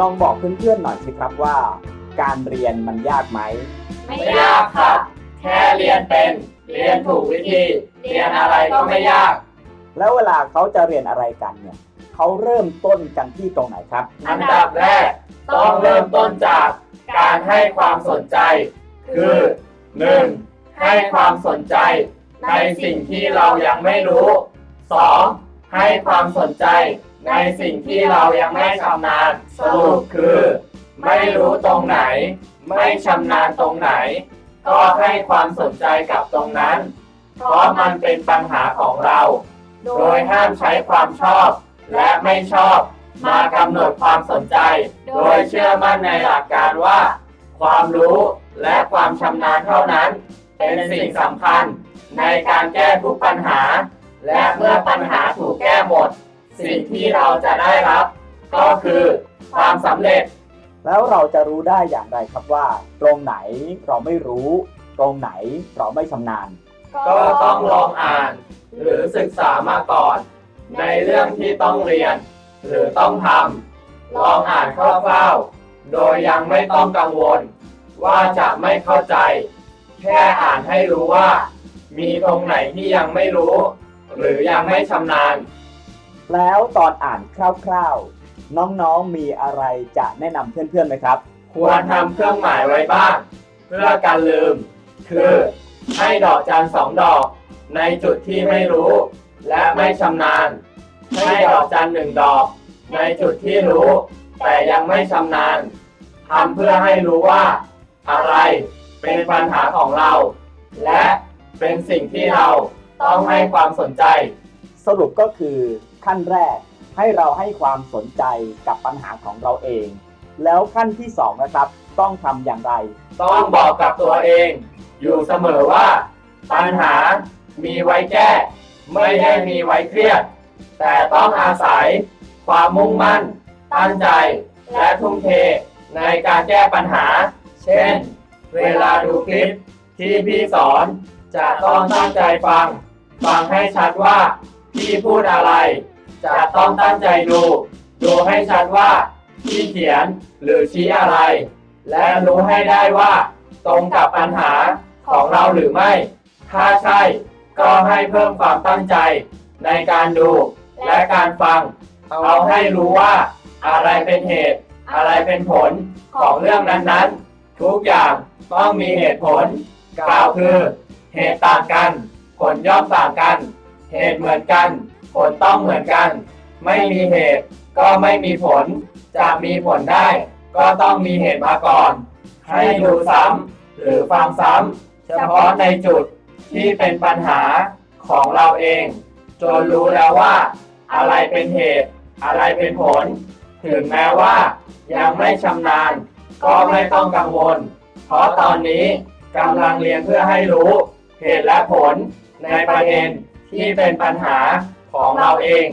ลองบอกเพื่อนๆหน่อยสิครับว่า การเรียนมันยากไหม ไม่ยากครับ แค่เรียนเป็น เรียนถูกวิธี เรียนอะไรก็ไม่ยาก แล้วเวลาเขาจะเรียนอะไรกันเนี่ยเขาเริ่มต้นกันที่ตรงไหนครับ อันดับแรก ต้องเริ่มต้นจากการให้ความสนใจ คือ 1. ให้ความสนใจ ในสิ่งที่เรายังไม่รู้ 2. ให้ความสนใจ ในสิ่งที่เรายังไม่ชำนาญสรุปคือ ไม่รู้ตรงไหน ไม่ชำนาญตรงไหน ก็ให้ความสนใจกับตรงนั้น เพราะมันเป็นปัญหาของเรา โดยห้ามใช้ความชอบ และไม่ชอบมากำหนดความสนใจ โดยเชื่อมั่นในหลักการว่า ความรู้และความชำนาญเท่านั้น เป็นสิ่งสำคัญในการแก้ทุกปัญหา และเมื่อปัญหาถูกแก้หมด สิ่งที่เราจะได้รับ ก็คือความสำเร็จ แล้วเราจะรู้ได้อย่างไรครับว่า ตรงไหนเราไม่รู้ ตรงไหนเราไม่ชำนาญ ก็ต้องลองอ่าน หรือศึกษามาก่อน ในเรื่องที่ต้องเรียน หรือต้องทำลองอ่านคร่าวๆโดยยังไม่ต้องกังวล ว่าจะไม่เข้าใจ แค่อ่านให้รู้ว่า มีตรงไหนที่ยังไม่รู้ หรือยังไม่ชำนาญ แล้วตอนอ่านคร่าวๆ น้องๆมีอะไรจะแนะนำเพื่อนๆไหมครับ ควรทำเครื่องหมายไว้บ้าง เพื่อการลืม คือให้ดอกจันสองดอก ในจุดที่ไม่รู้ และไม่ชำนาญ ให้ดอกจันหนึ่งดอก ในจุดที่รู้ แต่ยังไม่ชำนาญทำเพื่อให้รู้ว่า อะไรเป็นปัญหาของเรา และเป็นสิ่งที่เราต้องให้ความสนใจ สรุปก็คือ ขั้นแรกให้เราให้ความสนใจกับปัญหาของเราเอง แล้วขั้นที่สองนะครับต้องทำอย่างไร ต้องบอกกับตัวเอง อยู่เสมอว่า ปัญหามีไว้แก้ ไม่ได้มีไว้เครียด แต่ต้องอาศัย ความมุ่งมั่น ตั้งใจ และทุ่มเทในการแก้ปัญหา เช่น เวลาดูคลิปที่พี่สอน จะต้องตั้งใจฟัง ฟังให้ชัดว่า พี่พูดอะไร จะต้องตั้งใจดู ดูให้ชัดว่าพี่เขียนหรือชี้อะไร และรู้ให้ได้ว่า ตรงกับปัญหาของเราหรือไม่ ถ้าใช่ก็ให้เพิ่มความตั้งใจ ในการดูและการฟัง เอาให้รู้ว่าอะไรเป็นเหตุ อะไรเป็นผลของเรื่องนั้นๆ ทุกอย่างต้องมีเหตุผล กล่าวคือ เหตุต่างกัน ผลย่อมต่างกัน เหตุเหมือนกัน ผลต้องเหมือนกัน ไม่มีเหตุ ก็ไม่มีผล จะมีผลได้ ก็ต้องมีเหตุมาก่อน ให้ดูซ้ำหรือฟังซ้ำเฉพาะในจุดที่เป็นปัญหาของเราเอง จนรู้แล้วว่า อะไรเป็นเหตุ อะไรเป็นผล ถึงแม้ว่า ยังไม่ชำนาญ ก็ไม่ต้องกังวล เพราะตอนนี้กำลังเรียนเพื่อให้รู้ เหตุและผลในประเด็นที่เป็นปัญหา ของเราเอง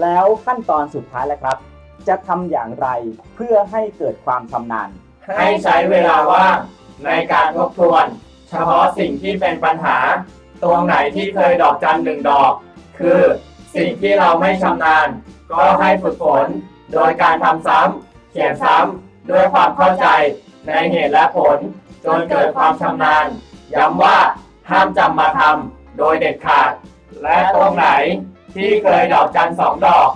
แล้วขั้นตอนสุดท้ายแล้วครับ จะทำอย่างไรเพื่อให้เกิดความชำนาญ ให้ใช้เวลาว่างในการทบทวน เฉพาะสิ่งที่เป็นปัญหา ตรงไหนที่เคยดอกจันหนึ่งดอก คือสิ่งที่เราไม่ชำนาญ ก็ให้ฝึกฝน โดยการทำซ้ำเขียนซ้ำด้วยความเข้าใจในเหตุและผล จนเกิดความชำนาญ ย้ำว่าห้ามจำมาทำโดยเด็ดขาด และตรงไหนที่เคยดอกจันสองดอก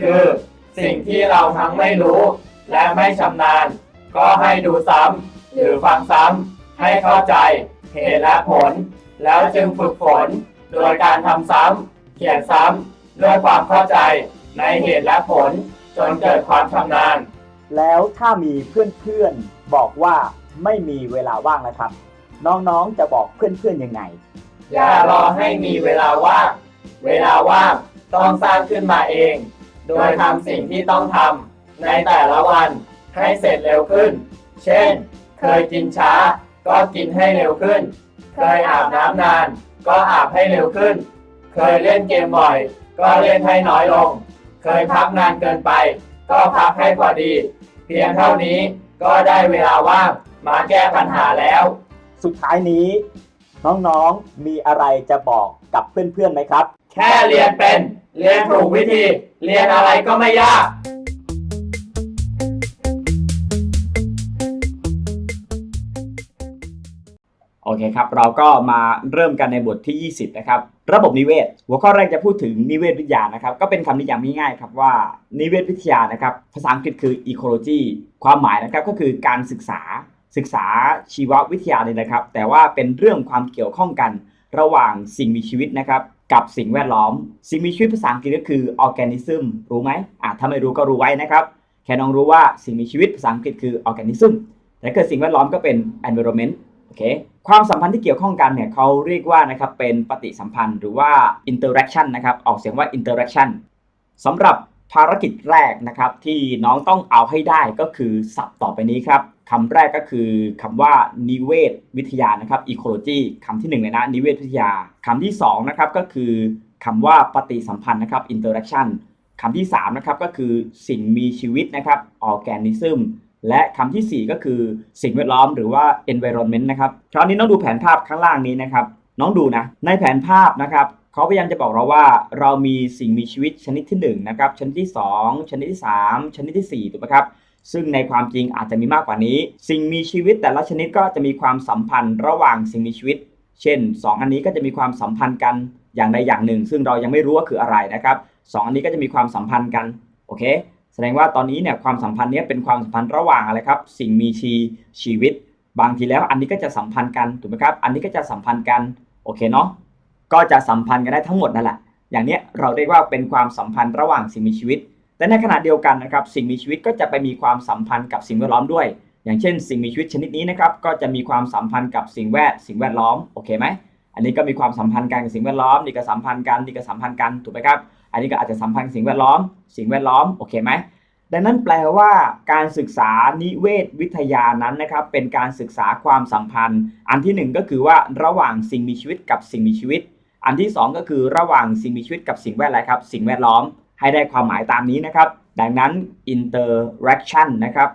คือสิ่งที่เราทั้งไม่รู้ และไม่ชำนาญ ก็ให้ดูซ้ำหรือฟังซ้ำให้เข้าใจเหตุและผล แล้วจึงฝึกฝน โดยการทำซ้ำเขียนซ้ำด้วยความเข้าใจในเหตุและผล จนเกิดความชำนาญ แล้วถ้ามีเพื่อนๆบอกว่าไม่มีเวลาว่างนะครับ น้องๆจะบอกเพื่อนๆยังไง อย่ารอให้มีเวลาว่าง เวลาว่างต้องสร้างขึ้นมาเอง โดยทำสิ่งที่ต้องทำในแต่ละวันให้เสร็จเร็วขึ้น เช่น เคยกินช้า ก็กินให้เร็วขึ้น เคยอาบน้ำนาน ก็อาบให้เร็วขึ้น เคยเล่นเกมบ่อย ก็เล่นให้น้อยลง เคยพักนานเกินไป ก็พักให้พอดี เพียงเท่านี้ก็ได้เวลาว่างมาแก้ปัญหาแล้ว สุดท้ายนี้ น้องๆ มีอะไรจะบอกกับเพื่อนๆไหมครับ แค่เรียนเป็น เรียนถูกวิธี เรียนอะไรก็ไม่ยาก โอเคครับ เราก็มาเริ่มกันในบทที่ 20 นะครับ ระบบนิเวศ หัวข้อแรกจะพูดถึงนิเวศวิทยานะครับ ก็เป็นคำนิยามง่ายๆครับว่านิเวศวิทยานะครับ ภาษาอังกฤษคือ ecology ความหมายนะครับก็คือการศึกษา ศึกษาชีววิทยาเลยนะครับ แต่ว่าเป็นเรื่องความเกี่ยวข้องกันระหว่างสิ่งมีชีวิตนะครับ กับสิ่งแวดล้อม สิ่งมีชีวิตภาษาอังกฤษก็คือ organism รู้ไหมอะถ้าไม่รู้ก็รู้ไว้นะครับ แค่น้องรู้ว่าสิ่งมีชีวิตภาษาอังกฤษคือ organism แต่เกิดสิ่งแวดล้อมก็เป็น environment โอเคความสัมพันธ์ที่เกี่ยวข้องกันเนี่ยเขาเรียกว่านะครับเป็นปฏิสัมพันธ์หรือว่า interaction นะครับออกเสียงว่า interaction สำหรับภารกิจแรกนะครับที่น้องต้องเอาให้ได้ก็คือศัพท์ต่อไปนี้ครับ คำแรกก็คือคำว่านิเวศวิทยานะครับ ecology คำที่หนึ่งเลยนะนิเวศวิทยาคำที่สองนะครับก็คือคำว่าปฏิสัมพันธ์นะครับ interaction คำที่สามนะครับก็คือสิ่งมีชีวิตนะครับ organism และคำทีสี่ 4 ก็คือสิ่งแวดล้อมหรือว่า environment นะครับ คราวนี้น้องดูแผนภาพข้างล่างนี้นะครับ น้องดูนะ ในแผนภาพนะครับเขาพยายามจะบอกเราว่า เรามีสิ่งมีชีวิตชนิดที่1นะครับ ชนิดที่ 2 ชนิดที่ 3 ชนิดที่4ถูกไหมครับ ซึ่งในความจริงอาจจะมีมากกว่านี้ สิ่งมีชีวิตแต่ละชนิดก็จะมีความสัมพันธ์ระหว่างสิ่งมีชีวิต เช่น 2 อันนี้ก็จะมีความสัมพันธ์กันอย่างใดอย่างหนึ่ง ซึ่งเรายังไม่รู้ว่าคืออะไรนะครับสองอันนี้ก็จะมีความสัมพันธ์กันโอเค แสดงว่าตอนนี้เนี่ยความสัมพันธ์เนี้ยเป็นความสัมพันธ์ระหว่างอะไรครับ สิ่งมีชีชีวิต บางทีแล้วอันนี้ก็จะสัมพันธ์กันถูกไหมครับ อันนี้ก็จะสัมพันธ์กันโอเคเนาะก็จะสัมพันธ์กันได้ทั้งหมดนั่นแหละอย่างเนี้ยเราเรียกว่าเป็นความสัมพันธ์ระหว่างสิ่งมีชีวิต แต่ในขณะเดียวกันนะครับสิ่งมีชีวิตก็จะไปมีความสัมพันธ์กับสิ่งแวดล้อมด้วย อย่างเช่น สิ่งมีชีวิตชนิดนี้นะครับก็จะมีความสัมพันธ์กับสิ่งแวดสิ่งแวดล้อมโอเคไหมอันนี้ก็มีความสัมพันธ์กันกับสิ่งแวดล้อมนี่ก็สัมพันธ์กันนี่ก็สัมพันธ์กันถูกไหมครับอันนี้ก็อาจจะสัมพันธ์สิ่งแวดล้อม สิ่งแวดล้อมโอเคไหมดังนั้นแปลว่าการศึกษานิเวศวิทยานั้นนะครับเป็นการศึกษาความสัมพันธ์ อันที่หนึ่งก็คือว่าระหว่างสิ่งมีชีวิตกับสิ่งมีชีวิต อันที่สองก็คือระหว่างสิ่งมีชีวิตกับสิ่งแวดล้อมครับสิ่งแวดล้อม ให้ได้ความหมายตามนี้นะครับ ดังนั้น interaction นะครับ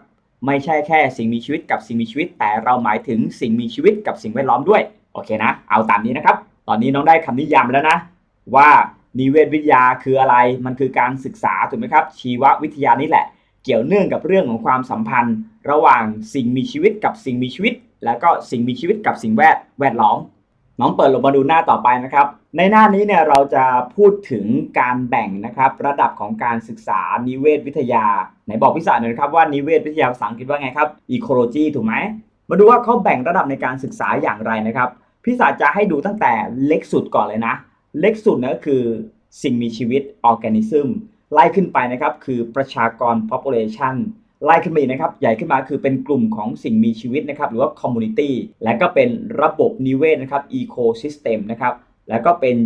ไม่ใช่แค่สิ่งมีชีวิตกับสิ่งมีชีวิต แต่เราหมายถึงสิ่งมีชีวิตกับสิ่งแวดล้อมด้วย โอเคนะ เอาตามนี้นะครับ ตอนนี้น้องได้คำนิยามแล้วนะ ว่านิเวศวิทยาคืออะไร มันคือการศึกษาถูกไหมครับ ชีววิทยานี่แหละ เกี่ยวเนื่องกับเรื่องของความสัมพันธ์ ระหว่างสิ่งมีชีวิตกับสิ่งมีชีวิต แล้วก็สิ่งมีชีวิตกับสิ่งแวดแวดล้อม น้องเปิดลงมาดูหน้าต่อไปนะครับ ในหน้านี้เนี่ยเราจะพูดถึงการแบ่งนะครับระดับของการศึกษานิเวศวิทยา ไหนบอกพิสาหน่อยครับว่านิเวศวิทยาภาษาอังกฤษว่าไงครับ ecology ถูกไหม มาดูว่าเขาแบ่งระดับในการศึกษาอย่างไรนะครับ พิสาจะให้ดูตั้งแต่เล็กสุดก่อนเลยนะ เล็กสุดนะคือสิ่งมีชีวิต organism ไล่ขึ้นไปนะครับคือประชากร population ไล่ขึ้นมาอีกนะครับ ใหญ่ขึ้นมาคือเป็นกลุ่มของสิ่งมีชีวิตนะครับ หรือว่า community และก็เป็นระบบนิเวศนะครับ ecosystem นะครับแล้วก็เป็น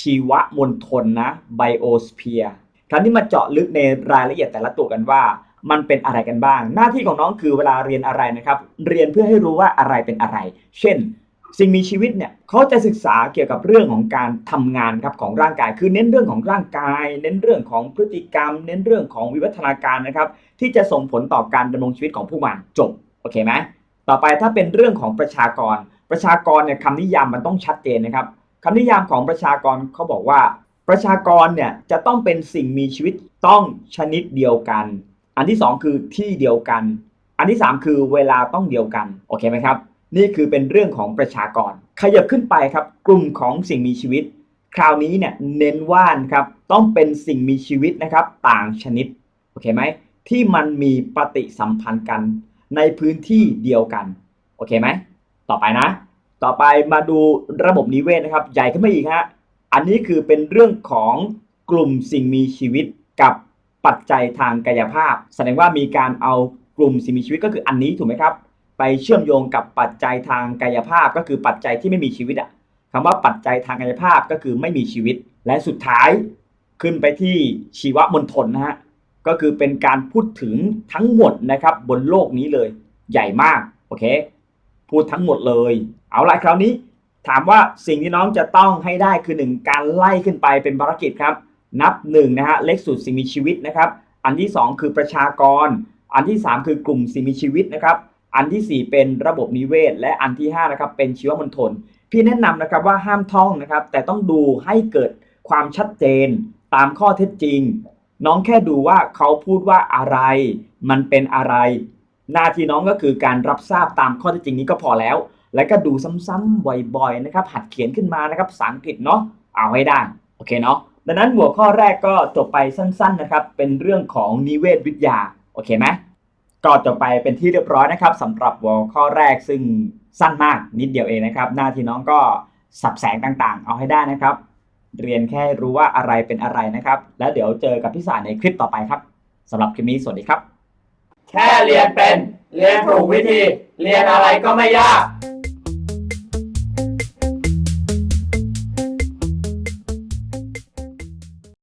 ชีวมณฑลนะ biosphere คราวนี้มาเจาะลึกในรายละเอียดแต่ละตัวกันว่ามันเป็นอะไรกันบ้าง หน้าที่ของน้องคือเวลาเรียนอะไรนะครับ เรียนเพื่อให้รู้ว่าอะไรเป็นอะไร เช่น สิ่งมีชีวิตเนี่ยเขาจะศึกษาเกี่ยวกับเรื่องของการทำงานครับของร่างกาย คือเน้นเรื่องของร่างกาย เน้นเรื่องของพฤติกรรม เน้นเรื่องของวิวัฒนาการนะครับ ที่จะส่งผลต่อการดำรงชีวิตของผู้มันจบโอเคไหมต่อไปถ้าเป็นเรื่องของประชากร ประชากรเนี่ยคำนิยามมันต้องชัดเจนนะครับคำนิยามของประชากรเขาบอกว่า ประชากรเนี่ยจะต้องเป็นสิ่งมีชีวิตต้องชนิดเดียวกัน อันที่สองคือที่เดียวกัน อันที่สามคือเวลาต้องเดียวกันโอเคไหมครับ นี่คือเป็นเรื่องของประชากร ขยับขึ้นไปครับ กลุ่มของสิ่งมีชีวิต คราวนี้เนี่ยเน้นว่านครับต้องเป็นสิ่งมีชีวิตนะครับ ต่างชนิดโอเคไหม ที่มันมีปฏิสัมพันธ์กันในพื้นที่เดียวกัน โอเคไหม ต่อไปนะ ต่อไปมาดูระบบนิเวศนะครับ ใหญ่ขึ้นมาอีกฮะ อันนี้คือเป็นเรื่องของกลุ่มสิ่งมีชีวิตกับปัจจัยทางกายภาพ แสดงว่ามีการเอากลุ่มสิ่งมีชีวิตก็คืออันนี้ถูกไหมครับ ไปเชื่อมโยงกับปัจจัยทางกายภาพก็คือปัจจัยที่ไม่มีชีวิตอะคำว่าปัจจัยทางกายภาพก็คือไม่มีชีวิต และสุดท้ายขึ้นไปที่ชีวมณฑลนะฮะ ก็คือเป็นการพูดถึงทั้งหมดนะครับบนโลกนี้เลยใหญ่มากโอเคพูดทั้งหมดเลย เอาละคราวนี้ถามว่าสิ่งที่น้องจะต้องให้ได้คือหนึ่งการไล่ขึ้นไปเป็นภารกิจครับ นับหนึ่งนะฮะเล็กสุดสิ่งมีชีวิตนะครับ อันที่สองคือประชากร อันที่สามคือกลุ่มสิ่งมีชีวิตนะครับ อันที่ 4 เป็นระบบนิเวศ และอันที่5นะครับเป็นชีวมณฑลพี่แนะนำนะครับว่าห้ามท่องนะครับ แต่ต้องดูให้เกิดความชัดเจนตามข้อเท็จจริง น้องแค่ดูว่าเขาพูดว่าอะไร มันเป็นอะไร หน้าที่น้องก็คือการรับทราบตามข้อเท็จจริงนี้ก็พอแล้ว แล้วก็ดูซ้ำๆบ่อยๆนะครับ หัดเขียนขึ้นมานะครับภาษาอังกฤษเนาะเอาให้ได้โอเคเนาะดังนั้นหัวข้อแรกก็จบไปสั้นๆนะครับ เป็นเรื่องของนิเวศวิทยาโอเคไหมก็จบไปเป็นที่เรียบร้อยนะครับสำหรับหัวข้อแรกซึ่งสั้นมากนิดเดียวเองนะครับ หน้าที่น้องก็สับแสงต่างๆ เอาให้ได้นะครับ เรียนแค่รู้ว่าอะไรเป็นอะไรนะครับ แล้วเดี๋ยวเจอกับพี่สารในคลิปต่อไปครับสำหรับคลิปนี้สวัสดีครับ แค่เรียนเป็น เรียนถูกวิธี เรียนอะไรก็ไม่ยาก